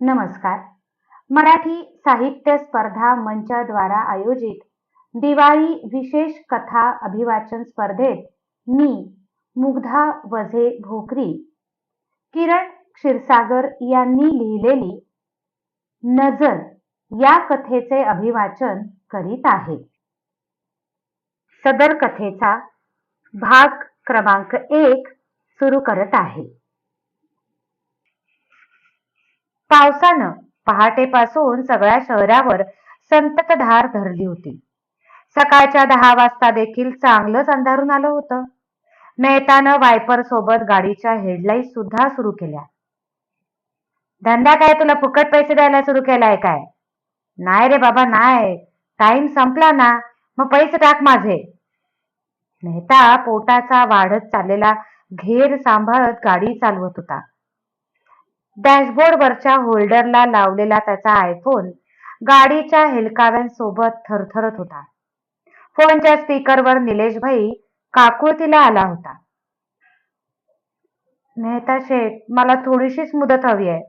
नमस्कार. मराठी साहित्य स्पर्धा मंचाद्वारा आयोजित दिवाळी विशेष कथा अभिवाचन स्पर्धेत मी मुग्धा वझे भोकरी किरण क्षीरसागर यांनी लिहिलेली नजर या कथेचे अभिवाचन करीत आहे. सदर कथेचा भाग क्रमांक एक सुरू करत आहे. पावसानं पहाटेपासून सगळ्या शहरावर संततधार धरली होती. सकाळच्या दहा वाजता देखील चांगलंच अंधारून आलं होतं. मेहतानं वायपर सोबत गाडीच्या हेडलाईट सुद्धा सुरू केल्या. धंदा काय तुला फुकट पैसे द्यायला सुरू केलाय काय? नाही रे बाबा नाही. टाइम संपला ना मग पैसे टाक माझे. मेहता पोटाचा वाढत चाललेला घेर सांभाळत गाडी चालवत होता. डॅशबोर्डवरच्या होल्डरला लावलेला त्याचा आयफोन गाडीच्या हेलकाव्यांसोबत थरथरत होता. फोनच्या स्पीकरवर निलेश भाई काकुळतीला आला होता. मेहता शेठ मला थोडीशीच मुदत हवी आहे.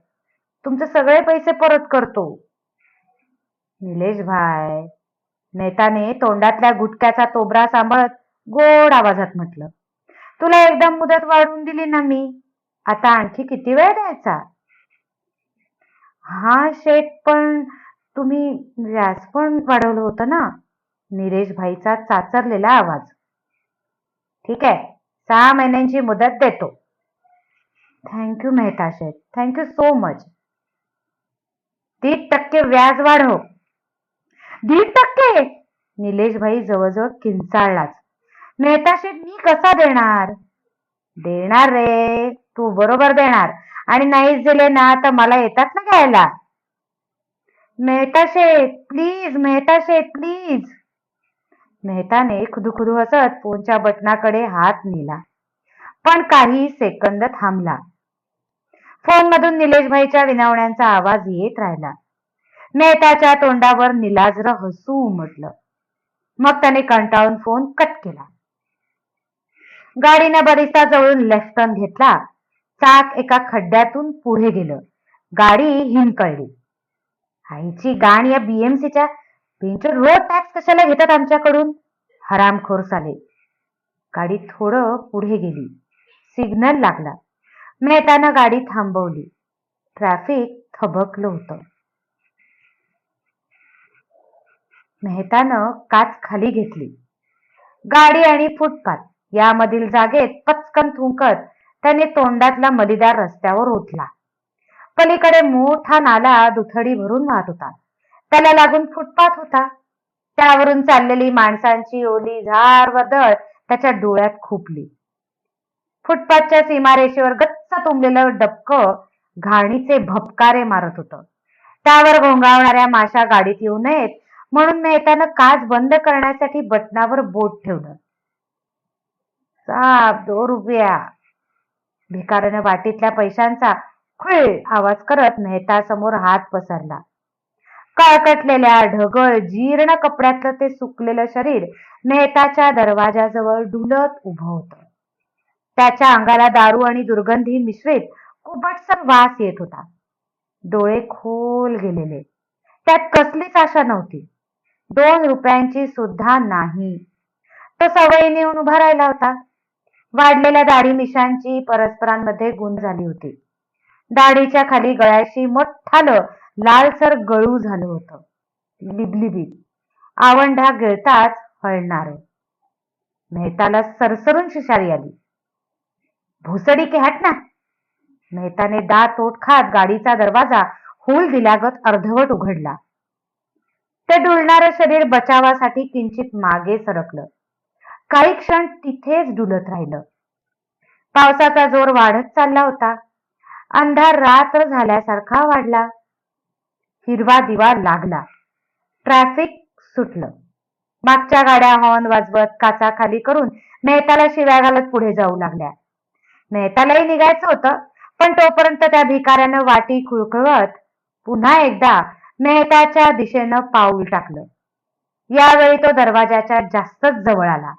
तुमचे सगळे पैसे परत करतो. निलेश भाय मेहताने तोंडातल्या गुटक्याचा तोबरा सांभाळत गोड आवाजात म्हटलं तुला एकदम मुदत वाढवून दिली ना मी. आता आणखी किती वेळ द्यायचा? हा शेठ पण तुम्ही व्याज पण वाढवलं होतं ना? निलेश भाईचा चाचरलेला आवाज. ठीक आहे सहा महिन्यांची मुदत देतो. Thank you Mehta Sheth thank you so much दीड टक्के व्याज वाढव. दीड टक्के? निलेश भाई जवळजवळ किंचाळलाच. मेहता शेठ मी कसा देणार? देणार रे तू बरोबर देणार. आणि नाहीच दिले ना तर मला येतात ना घ्यायला. मेहता शेठ प्लीज मेहता शेठ प्लीज मेहताने खुदुखुदू हसत फोनच्या बटनाकडे हात नेला. पण काही सेकंद थांबला. फोन मधून निलेशभाईच्या विनावण्यांचा आवाज येत राहिला. मेहताच्या तोंडावर निलाजर हसू उमटलं. मग त्याने कंटाळून फोन कट केला. गाडीनं बरिस्ता जवळून लेफ्ट टर्न घेतला. चाक एका खड्ड्यातून पुढे गेलं. गाडी हिंकळली. आईची गाण या बीएमसीच्या पेंचर रोड टॅक्स कशाला घेतात आमच्याकडून? हरामखोर साले. गाडी थोडं पुढे गेली. सिग्नल लागला. मेहतानं गाडी थांबवली. ट्रॅफिक थबकलं होतं. मेहतानं काच खाली घेतली. गाडी आणि फुटपाथ. यामधील जागेत पचकन थुंकत त्याने तोंडातला मलिदार रस्त्यावर ओतला. पलीकडे मोठा नाला दुथडी भरून वाहत होता. त्याला लागून फुटपाथ होता. त्यावरून चाललेली माणसांची ओली झार वदळ त्याच्या डोळ्यात खुपली. फुटपाथच्या सीमारेषेवर गच्च तुंबलेलं डबक घाणीचे भपकारे मारत होतं. त्यावर घोंगावणाऱ्या माशा गाडीत येऊ नयेत म्हणून मेहतानं काच बंद करण्यासाठी बटनावर बोट ठेवलं. साब दो रुपया भिकाऱ्यानं वाटीतल्या पैशांचा खुळ आवाज करत मेहता समोर हात पसरला. कळकटलेल्या ढगळ जीर्ण कपड्यातलं ते सुकलेलं शरीर मेहताच्या दरवाजाजवळ डुलत उभं होतं. त्याच्या अंगाला दारू आणि दुर्गंधी मिश्रित कुबटसर वास येत होता. डोळे खोल गेलेले. त्यात कसलीच आशा नव्हती. दोन रुपयांची सुद्धा नाही. तो सवयीने येऊन उभा राहिला होता. वाढलेल्या दाढी मिशांची परस्परांमध्ये गुण झाली होती. दाढीच्या खाली गळ्याशी मोठालं लालसर गळू झालं होतं. लिबलिबी. आवंढा गिळताच हळणार. मेहताला सरसरून शिशारी आली. भुसडी के हट ना. मेहताने दात ओठ खात गाडीचा दरवाजा होल दिल्यागत अर्धवट उघडला. ते डुलणारं शरीर बचावासाठी किंचित मागे सरकलं. काही क्षण तिथेच डुलत राहिलं. पावसाचा जोर वाढत चालला होता. अंधार रात्र झाल्यासारखा वाढला. हिरवा दिवा लागला. ट्रॅफिक सुटलं. मागच्या गाड्या हॉर्न वाजवत काचा खाली करून मेहताला शिव्या घालत पुढे जाऊ लागल्या. मेहतालाही निघायचं होतं पण तोपर्यंत त्या भिकाऱ्यानं वाटी खुळखळत पुन्हा एकदा मेहताच्या दिशेनं पाऊल टाकलं. यावेळी तो दरवाजाच्या जास्तच जवळ आला.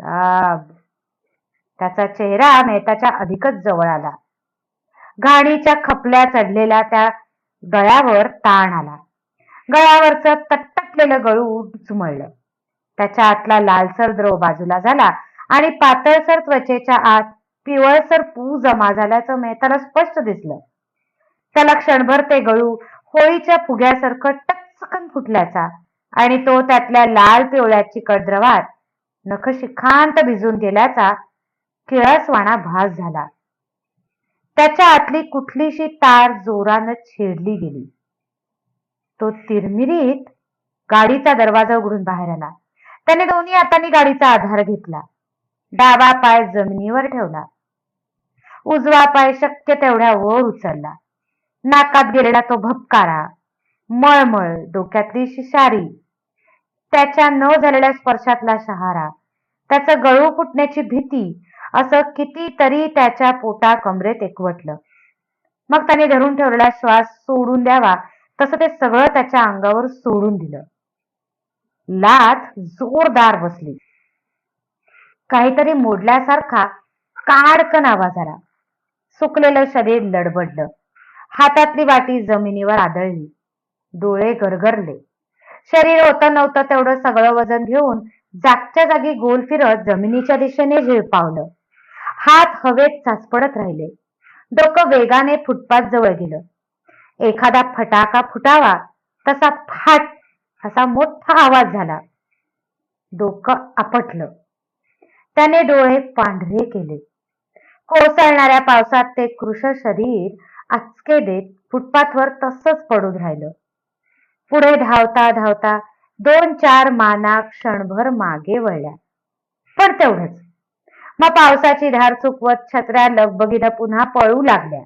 साब. त्याचा चेहरा मेहताच्या अधिकच जवळ आला. घाणीच्या खपल्या चढलेल्या त्या गळ्यावर ताण आला. गळ्यावरचं तटटलेलं गळू चुमळलं त्याच्या आतला लालसर द्रव बाजूला झाला आणि पातळसर त्वचेच्या आत पिवळसर पू जमा झाल्याचं मेहताला स्पष्ट दिसलं. त्याला क्षणभर ते गळू होळीच्या फुग्यासारखं टचकन फुटल्याचा आणि तो त्यातल्या लाल पिवळ्या चिकट द्रवात नखशिखांत भिजून गेल्याचा किळसवाणा भास झाला. त्याच्या आतली कुठलीशी तार जोरानं छेडली गेली. तो तिरमिरीत गाडीचा दरवाजा उघडून बाहेर आला. त्याने दोन्ही हातांनी गाडीचा आधार घेतला. डावा पाय जमिनीवर ठेवला. उजवा पाय शक्य तेवढ्या वर उचलला. नाकात गेलेला तो भपकारा मळमळ डोक्यातली शिशारी त्याच्या न झालेल्या स्पर्शातला शहारा त्याचं गळू फुटण्याची भीती असं कितीतरी त्याच्या पोटा कमरेत एकवटलं. मग त्याने धरून ठेवलेला श्वास सोडून द्यावा तसं ते सगळं त्याच्या अंगावर सोडून दिलं. लाथ जोरदार बसली. काहीतरी मोडल्यासारखा काडकन आवाज आला. सुकलेलं शरीर लडबडलं. हातातली वाटी जमिनीवर आदळली. डोळे गरगरले. शरीर होतं नव्हतं तेवढं सगळं वजन घेऊन जागच्या जागी गोल फिरत जमिनीच्या दिशेने झिळपावलं हात हवेत चाचपडत राहिले. डोकं वेगाने फुटपाथ जवळ गेलं. एखादा फटाका फुटावा तसा फाट असा मोठा आवाज झाला. डोकं आपटलं. त्याने डोळे पांढरे केले. कोसळणाऱ्या पावसात ते कृष शरीर आचके देत फुटपाथवर तसंच पडून राहिलं. पुढे धावता धावता दोन चार माना क्षणभर मागे वळल्या. पण तेवढंच. मग पावसाची धार चुकवत छत्र्या लगबगीनं पुन्हा पळू लागल्या.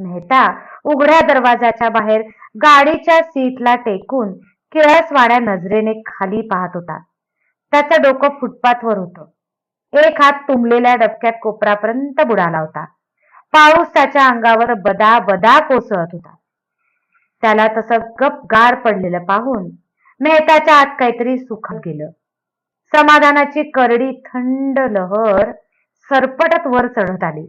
मेहता उघड्या दरवाजाच्या बाहेर गाडीच्या सीटला टेकून किळसवाड्या नजरेने खाली पाहत होता. त्याचं डोकं फुटपाथवर होतं. एक हात तुंबलेल्या डबक्यात कोपरापर्यंत बुडाला होता. पाऊस त्याच्या अंगावर बदा बदा कोसळत होता. त्याला तसं गप गार पडलेलं पाहून मेहताच्या आत काहीतरी सुखत गेलं. समाधानाची करडी थंड लहर सरपटत वर चढत आली.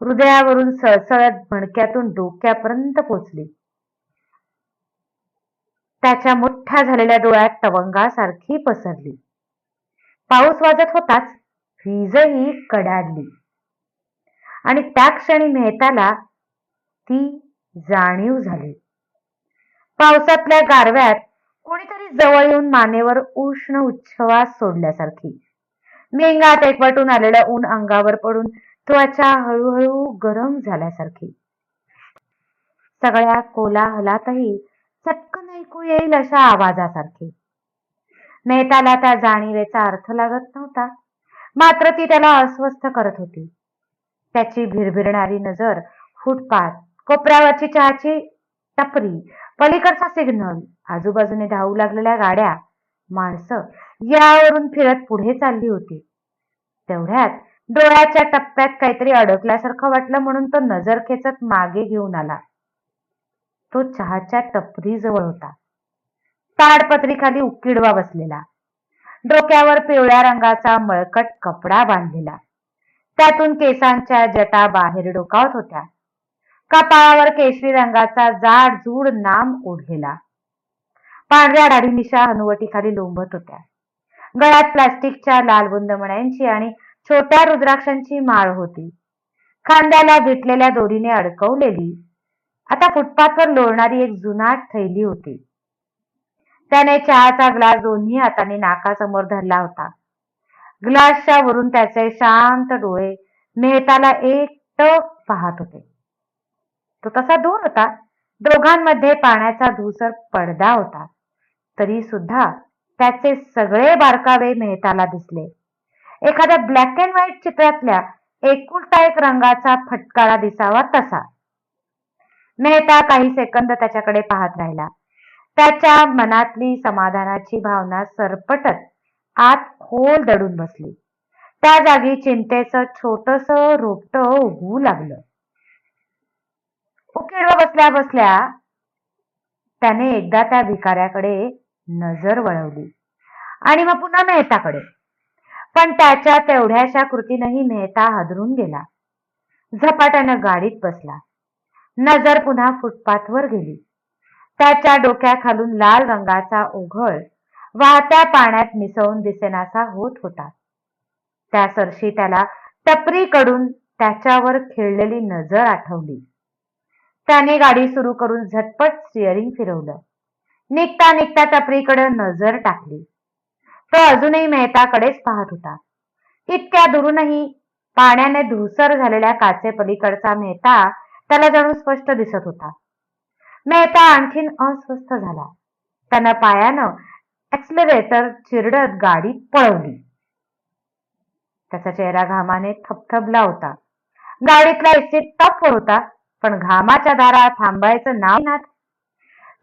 हृदयावरून सळसळत भणक्यातून डोक्यापर्यंत पोचली. त्याच्या मोठ्या झालेल्या डोळ्यात तवंगासारखी पसरली. पाऊस वाजत होताच वीजही कडाडली. आणि त्या क्षणी मेहताला ती जाणीव झाली. पावसातल्या गारव्यात कोणीतरी जवळ येऊन मानेवर उष्ण उच्छवास सोडल्यासारखी. मेंगात एकवटून आलेलं ऊन अंगावर पडून त्वचा हळूहळू गरम झाल्यासारखी. सगळ्या कोलाहलातही चटकन ऐकू येईल अशा आवाजासारखी. मेहताला त्या जाणीवेचा अर्थ लागत नव्हता. मात्र ती त्याला अस्वस्थ करत होती. त्याची भिरभिरणारी नजर फुटपाथ कोपऱ्यावरची चहाची टपरी पलीकडचा सिग्नल आजूबाजूने धावू लागलेल्या गाड्या माणसं यावरून फिरत पुढे चालली होती. तेवढ्यात डोळ्याच्या टप्प्यात काहीतरी अडकल्यासारखं वाटलं म्हणून तो नजर खेचत मागे घेऊन आला. तो चहाच्या टपरीजवळ होता. ताडपत्रीखाली उकिडवा बसलेला. डोक्यावर पिवळ्या रंगाचा मळकट कपडा बांधलेला. त्यातून केसांच्या जटा बाहेर डोकावत होत्या. कपाळावर केशरी रंगाचा जाड जूड नाम ओढलेला. पांढऱ्या दाढी हनुवटीखाली लोंबत होत्या. गळ्यात प्लास्टिकच्या लाल बुंदमण्यांची आणि छोट्या रुद्राक्षांची माळ होती. खांद्याला भिटलेल्या दोरीने अडकवलेली. आता फुटपाथवर लोळणारी एक जुनाट थैली होती. त्याने चहाचा ग्लास दोन्ही हाताने नाकासमोर धरला होता. ग्लासच्या वरून त्याचे शांत डोळे मेहताला एकटक पाहत होते. तो तसा दूर होता. दोघांमध्ये पाण्याचा धुसर पडदा होता. तरी सुद्धा त्याचे सगळे बारकावे मेहताला दिसले. एखाद्या ब्लॅक अँड व्हाईट चित्रातल्या एकुलता एक रंगाचा फटकारा दिसावा तसा. मेहता काही सेकंद त्याच्याकडे पाहत राहिला. त्याच्या मनातली समाधानाची भावना सरपटत आत खोल दडून बसली. त्या जागी चिंतेचं छोटस रोपट उगवू लागलं. उकिडवा बसल्या बसल्या त्याने एकदा त्या भिकाऱ्याकडे नजर वळवली. आणि मग पुन्हा मेहताकडे. पण त्याच्या तेवढ्याशा कृतीनंही मेहता हादरून गेला. झपाट्यानं गाडीत बसला. नजर पुन्हा फुटपाथवर गेली. त्याच्या डोक्याखालून लाल रंगाचा ओघळ वाहत्या पाण्यात मिसळून दिसेनासा होत होता. त्या सरशी त्याला टपरीकडून त्याच्यावर खेळलेली नजर आठवली. त्याने गाडी सुरू करून झटपट स्टिअरिंग फिरवलं. निघता निघता टपरीकडे नजर टाकली. तो अजूनही मेहताकडेच पाहत होता. इतक्या दुरूनही पाण्याने धुसर झालेल्या काचेपलीकडचा मेहता त्याला जणू स्पष्ट दिसत होता. मेहता आणखीन अस्वस्थ झाला. त्यानं पायानं ऍक्सिलरेटर चिरडत गाडी पळवली. त्याचा चेहरा घामाने थपथपला होता. गाडीतला एसी टप होता. पण घामाच्या दारा थांबायचं नाव नाथ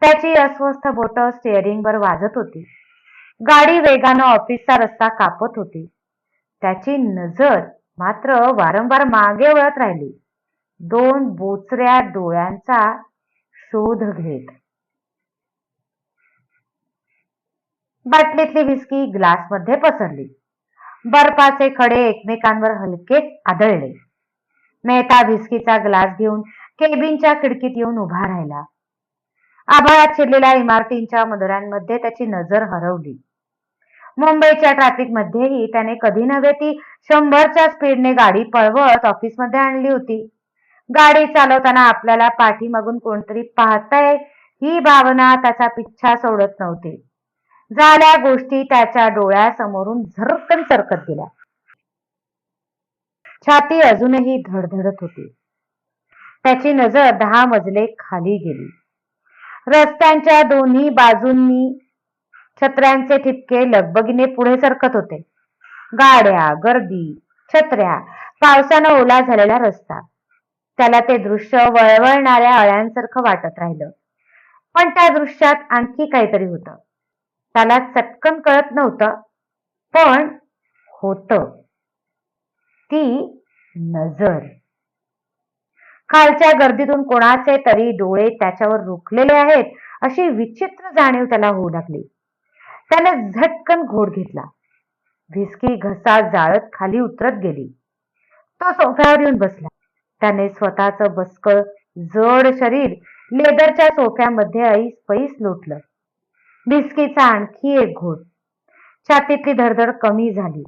त्याची अस्वस्थ बोट स्टिअरिंगवर वाजत होती. गाडी वेगानं ऑफिसचा रस्ता कापत होती. त्याची नजर मात्र वारंवार मागे वळत राहिली. दोन बोचऱ्या डोळ्यांचा शोध घेत. बाटलीतली विस्की ग्लासमध्ये पसरली. बर्फाचे खडे एकमेकांवर हलकेच आदळले. मेहता विस्कीचा ग्लास घेऊन केबिनच्या खिडकीत येऊन उभा राहिला. आभाळात शिरलेल्या इमारतींच्या मदरांमध्ये त्याची नजर हरवली. मुंबईच्या ट्रॅफिक मध्येही त्याने कधी नव्हे ती शंभरच्या स्पीडने गाडी पळवत ऑफिसमध्ये आणली होती. गाडी चालवताना आपल्याला पाठीमागून कोणतरी पाहताय ही भावना त्याचा पिच्छा सोडत नव्हती. झाल्या गोष्टी त्याच्या डोळ्यासमोरून झरकन सरकत गेल्या. छाती अजूनही धडधडत होती. त्याची नजर दहा मजले खाली गेली. रस्त्यांच्या दोन्ही बाजूंनी छत्र्यांचे ठिपके लगबगीने पुढे सरकत होते. गाड्या गर्दी छत्र्या पावसानं ओला झालेला रस्ता. त्याला ते दृश्य वळवळणाऱ्या अळ्यांसारखं वाटत राहिलं. पण त्या दृश्यात आणखी काहीतरी होतं. त्याला चटकन कळत नव्हतं पण होत. ती नजर. खालच्या गर्दीतून कोणाचे तरी डोळे त्याच्यावर रोखलेले आहेत अशी विचित्र जाणीव त्याला होऊ लागली. त्याने झटकन घोड घेतला. भिसकी घसा जाळत खाली उतरत गेली. तो सोफ्यावर येऊन बसला. त्याने स्वतःच बसकळ जड शरीर लेदरच्या सोफ्यामध्ये ऐस पैस लोटलं. भिसकीचा आणखी एक घोट छातीतली धडधड कमी झाली.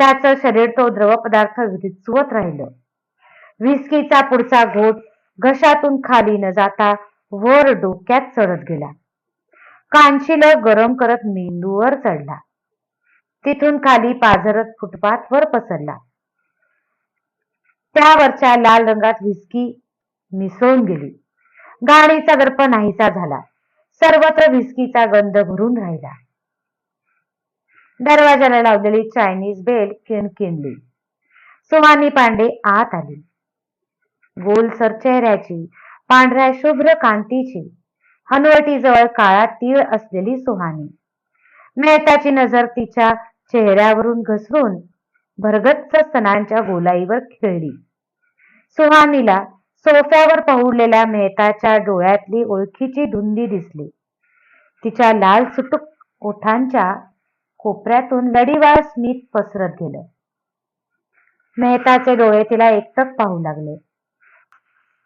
त्याचं शरीर तो द्रव पदार्थ विचवत राहिलं. व्हिस्कीचा पुढचा घोट घशातून खाली न जाता वर डोक्यात चढत गेला. कांशील गरम करत मेंदूवर चढला. तिथून खाली पाझरत फुटपाथवर पसरला. त्यावरच्या लाल रंगात व्हिस्की मिसळून गेली. गाडीचा दर्प नाहीसा झाला. सर्वत्र व्हिस्कीचा गंध भरून राहिला. दरवाजाला लावलेली चायनीज बेल किणकिणली. सुमानी पांडे आत आली. गोलसर चेहऱ्याची पांढऱ्या शुभ्र कांतीची. हनुवटीजवळ काळा तीळ असलेली सुहानी. मेहताची नजर तिच्या चेहऱ्यावरून घसरून भरगच्च स्तनांच्या गोलाईवर खेळली. सुहानीला सोफ्यावर पहुडलेल्या मेहताच्या डोळ्यातली ओळखीची धुंदी दिसली. तिच्या लाल सुटूक ओठांच्या कोपऱ्यातून लढीवार स्मित पसरत गेलं. मेहताचे डोळे तिला एकटक पाहू लागले.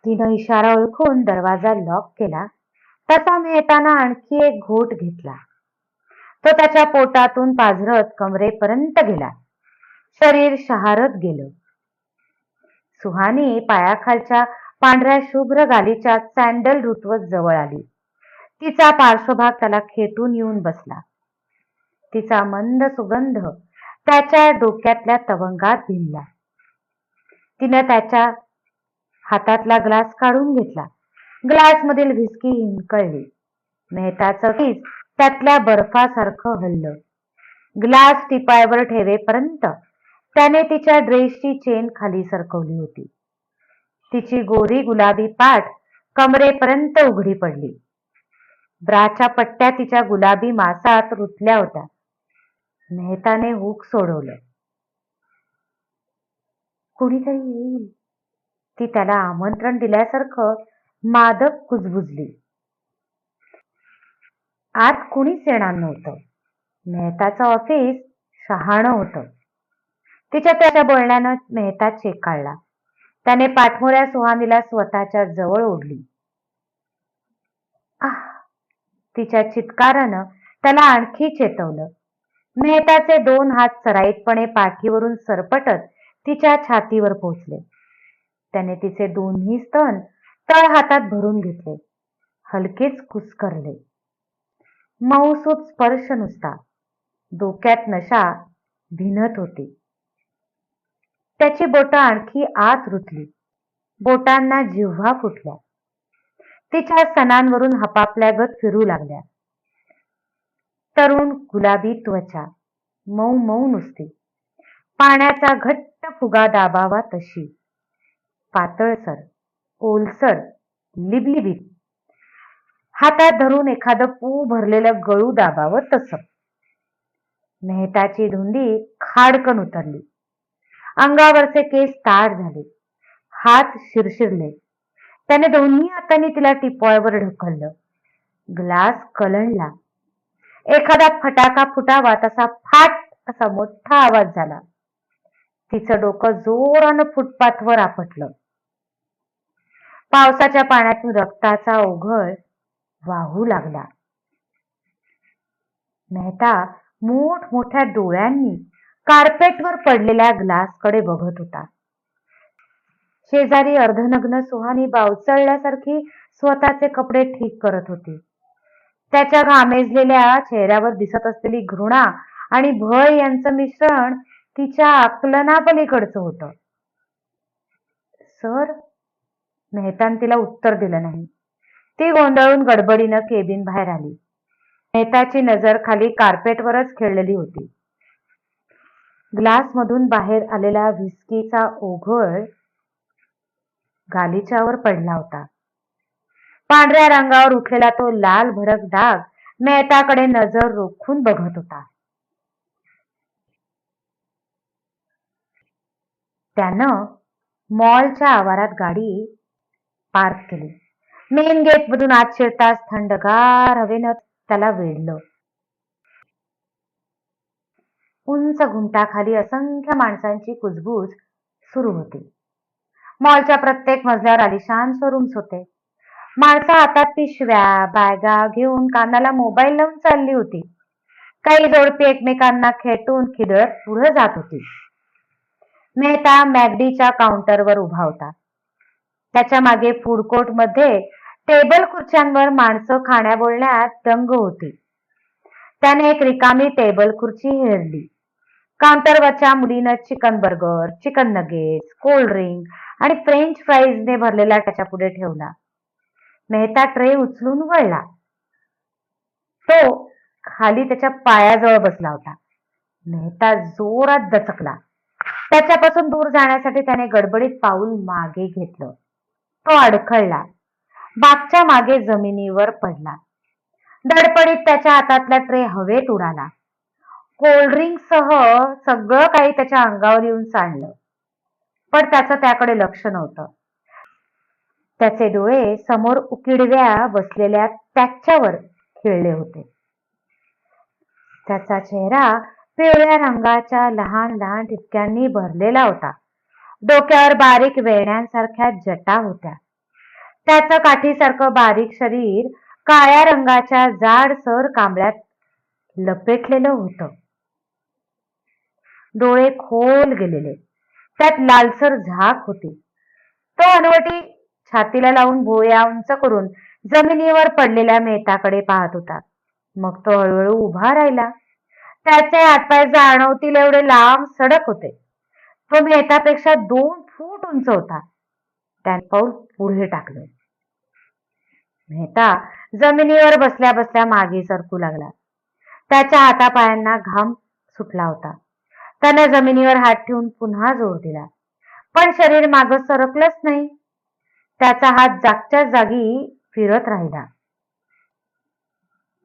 तिनं इशारा ओळखून दरवाजा लॉक केला. तसा मेहताना आणखी एक घोट घेतला. तो त्याच्या पोटातून पाझरत कमरेपर्यंत गेला. शरीर शहारत गेलं. सुहानी पायाखालच्या पांढऱ्या शुभ्र गालीच्या सँडल रुतवत जवळ आली. तिचा पार्श्वभाग त्याला खेटून येऊन बसला. तिचा मंद सुगंध त्याच्या डोक्यातल्या तवंगात भिनला. तिनं त्याच्या हातातला ग्लास काढून घेतला. ग्लास मधील व्हिस्की हिंकळली मेहताचं फीस त्यातल्या बर्फासारखं हल्लं. ग्लास टिपायवर ठेवेपर्यंत त्याने तिच्या ड्रेसची चेन खाली सरकवली होती. तिची गोरी गुलाबी पाठ कमरेपर्यंत उघडी पडली. ब्राच्या पट्ट्या तिच्या गुलाबी मासात रुतल्या होत्या. मेहताने हुक सोडवलं. कुणीतरी येईल. ती त्याला आमंत्रण दिल्यासारखं मादक कुजबुजली. आत कुणीच येणार नव्हतं. मेहताचं ऑफिस शहाणं होतं. तिच्या त्याच्या बोलण्यानं मेहता चेकाळला. त्याने पाठमोऱ्या सुहानीला स्वतःच्या जवळ ओढली. आह तिच्या चित्कारानं त्याला आणखी चेतवलं. मेहताचे दोन हात सराईतपणे पाठीवरून सरपटत तिच्या छातीवर पोचले. त्याने तिचे दोन्ही स्तन तळ हातात भरून घेतले. हलकेच कुस्करले. मऊसूत स्पर्श नुसता. डोक्यात नशा भिनत होती. त्याची बोटं आणखी आत रुतली. बोटांना जिव्हा फुटल्या. तिच्या सणांवरून हपापल्यागत फिरू लागल्या. तरुण गुलाबी त्वचा मऊ मऊ नुसती. पाण्याचा घट्ट फुगा दाबावा तशी. पातळसर ओलसर लिबलिबीत. हातात धरून एखादं पू भरलेलं गळू दाबावं तसं. मेहताची धुंदी खाडकन उतरली. अंगावरचे केस ताड झाले. हात शिरशिरले. त्याने दोन्ही हातांनी तिला टिपॉयवर ढकललं. ग्लास कलंडला. एखादा फटाका फुटावा तसा फाट असा मोठा आवाज झाला. तिचं डोकं जोरानं फुटपाथवर आपटलं. पावसाच्या पाण्यातून रक्ताचा ओघळ वाहू लागला. मेहता मोठमोठ्या डोळ्यांनी कार्पेटवर पडलेल्या ग्लासकडे बघत होता. शेजारी अर्धनग्न सुहानी बावचळल्यासारखी स्वतःचे कपडे ठीक करत होती. त्याच्या घामेजलेल्या चेहऱ्यावर दिसत असलेली घृणा आणि भय यांचं मिश्रण तिच्या आकलनापलीकडचं होतं. सर मेहतान तिला उत्तर दिलं नाही. ती गोंधळून गडबडीनं केबिन बाहेर आली. मेहताची नजर खाली कार्पेटवरच खेळलेली होती. ग्लासमधून बाहेर आलेला व्हिस्कीचा ओघळ गालिच्यावर पडला होता. पांढऱ्या रंगावर उठलेला तो लाल भरक डाग मेहताकडे नजर रोखून बघत होता. त्यानं मॉलच्या आवारात गाडी पार्क केली. मेन गेट मधून आत शिरताच थंडगार हवेनं त्याला वेढलं. उंच घुमटाखाली असंख्य माणसांची कुजबूज सुरू होती. मॉलच्या प्रत्येक मजल्यावर आलिशान शोरूम्स होते. माणसं हातात पिशव्या बॅगा घेऊन कानाला मोबाईल लावून चालली होती. काही जोडपी एकमेकांना खेटून खिदळत पुढे जात होती. मेहता मॅगडीच्या काउंटरवर उभा होता. त्याच्यामागे फूड कोर्टमध्ये टेबल खुर्च्यांवर माणसं खाण्या बोलण्यात दंग होती. त्याने एक रिकामी टेबल खुर्ची हेरली. काउंटरवरच्या मुलीनं chicken burger chicken nuggets cold drink आणि फ्रेंच फ्राईजने भरलेला त्याच्या पुढे ठेवला. मेहता ट्रे उचलून वळला. तो खाली त्याच्या पायाजवळ बसला होता. मेहता जोरात दचकला. त्याच्यापासून दूर जाण्यासाठी त्याने गडबडीत पाऊल मागे घेतलं. तो अडखळला. बागच्या मागे जमिनीवर पडला. धडपडीत त्याच्या हातातला ट्रे हवेत उडाला. कोल्ड्रिंक सह सगळं काही त्याच्या अंगावर येऊन सांडलं पण त्याचं त्याकडे लक्ष नव्हतं. त्याचे डोळे समोर उकिडव्या बसलेल्या त्याच्यावर खिळले होते. त्याचा चेहरा पिवळ्या रंगाच्या लहान लहान ठिपक्यांनी भरलेला होता. डोक्यावर बारीक वेण्यांसारख्या जटा होत्या. त्याचं काठीसारखं बारीक शरीर काळ्या रंगाच्या जाडसर कांबळ्यात लपेटलेलं होतं. डोळे खोल गेलेले. त्यात लालसर झाक होती. तो अनवटी छातीला लावून भोया उंच करून जमिनीवर पडलेल्या मेहताकडे पाहत होता. मग तो हळूहळू उभा राहिला. त्याचे हातपाय जाणवतील एवढे लांब सडक होते. तो मेहतापेक्षा दोन फूट उंच होता. त्याने पाऊल पुढे टाकले. मेहता जमिनीवर बसल्या बसल्या मागे सरकू लागला. त्याच्या हातापायांना घाम सुटला होता. त्याने जमिनीवर हात ठेवून पुन्हा जोर दिला. पण शरीर माग सरकलंच नाही. त्याचा हात जागच्या जागी फिरत राहिला.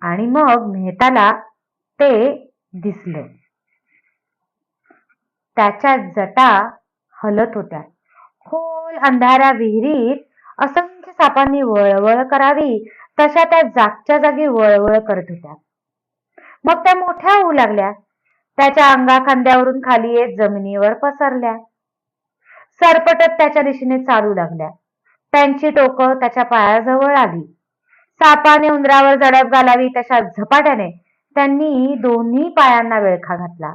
आणि मग मेहताला ते दिसले. त्याच्या जटा हलत होत्या. खोल अंधाऱ्या विहिरीत असंख्य सापांनी वळवळ करावी तशा त्या जागच्या जागी वळवळ करत होत्या. मग त्या मोठ्या होऊ लागल्या. त्याच्या अंगा खांद्यावरून खाली येत जमिनीवर पसरल्या. सरपटत त्याच्या दिशेने चालू लागल्या. त्यांची टोकं त्याच्या पायाजवळ आली. सापाने उंदरावर जडप घालावी तशा झपाट्याने त्यांनी दोन्ही पायांना वेळखा घातला.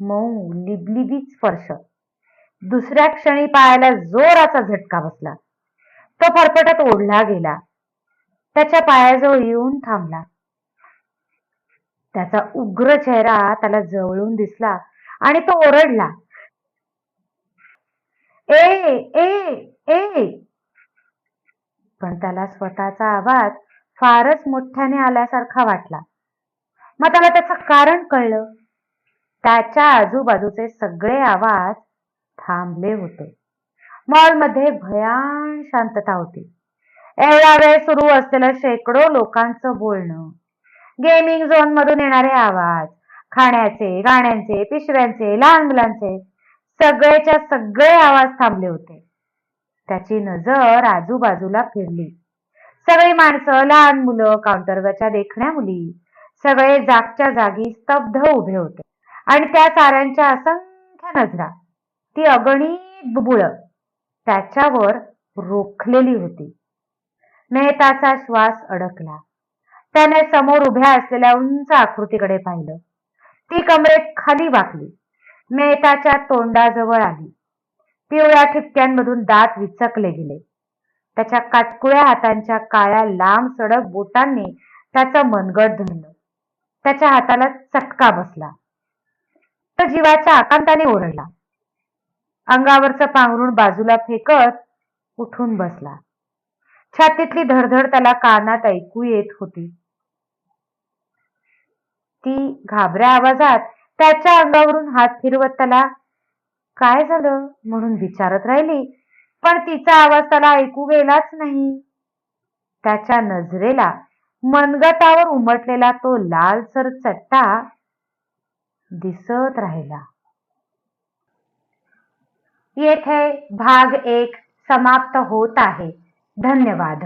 मऊ लिबलिबीत स्पर्श. दुसऱ्या क्षणी पायाला जोराचा झटका बसला. तो फरफटत ओढला गेला. त्याच्या पायाजवळ येऊन थांबला. त्याचा उग्र चेहरा त्याला जवळून दिसला आणि तो ओरडला. ए ए ए. पण त्याला स्वतःचा आवाज फारच मोठ्याने आल्यासारखा वाटला. मग त्याला त्याचं कारण कळलं. त्याच्या आजूबाजूचे सगळे आवाज थांबले होते. मॉलमध्ये भयान शांतता होती. एवढा वेळ सुरू असलेलं शेकडो लोकांचं बोलणं गेमिंग झोन मधून येणारे आवाज खाण्याचे गाण्यांचे पिशव्यांचे लहान मुलांचे सगळेच्या सगळे आवाज थांबले होते. त्याची नजर आजूबाजूला फिरली. सगळी माणसं लहान मुलं काउंटरवरच्या देखण्या मुली सगळे जागच्या जागी स्तब्ध उभे होते. आणि त्या ताऱ्यांच्या असंख्य नजरा. ती अगणित बुबुळ त्याच्यावर रोखलेली होती. मेहताचा श्वास अडकला. त्याने समोर उभ्या असलेल्या उंच आकृतीकडे पाहिलं. ती कमरेत खाली वाकली. मेहताच्या तोंडाजवळ आली. पिवळ्या ठिपक्यांमधून दात विचकले गेले. त्याच्या काटकुळ्या हातांच्या काळ्या लांब सडक बोटांनी त्याचं मनगट धरलं त्याच्या हाताला चटका बसला. तर जीवाच्या आकांताने ओरडला. अंगावरचं पांघरून बाजूला फेकत उठून बसला. छातीतली धडधड त्याला कानात ऐकू येत होती. ती घाबऱ्या आवाजात त्याच्या अंगावरून हात फिरवत त्याला काय झालं? म्हणून विचारत राहिली. पण तिचा आवाज त्याला ऐकू गेलाच नाही. त्याच्या नजरेला मनगटावर उमटलेला तो लालसर चट्टा दिसत राहिला. येथे भाग एक समाप्त होत आहे. धन्यवाद.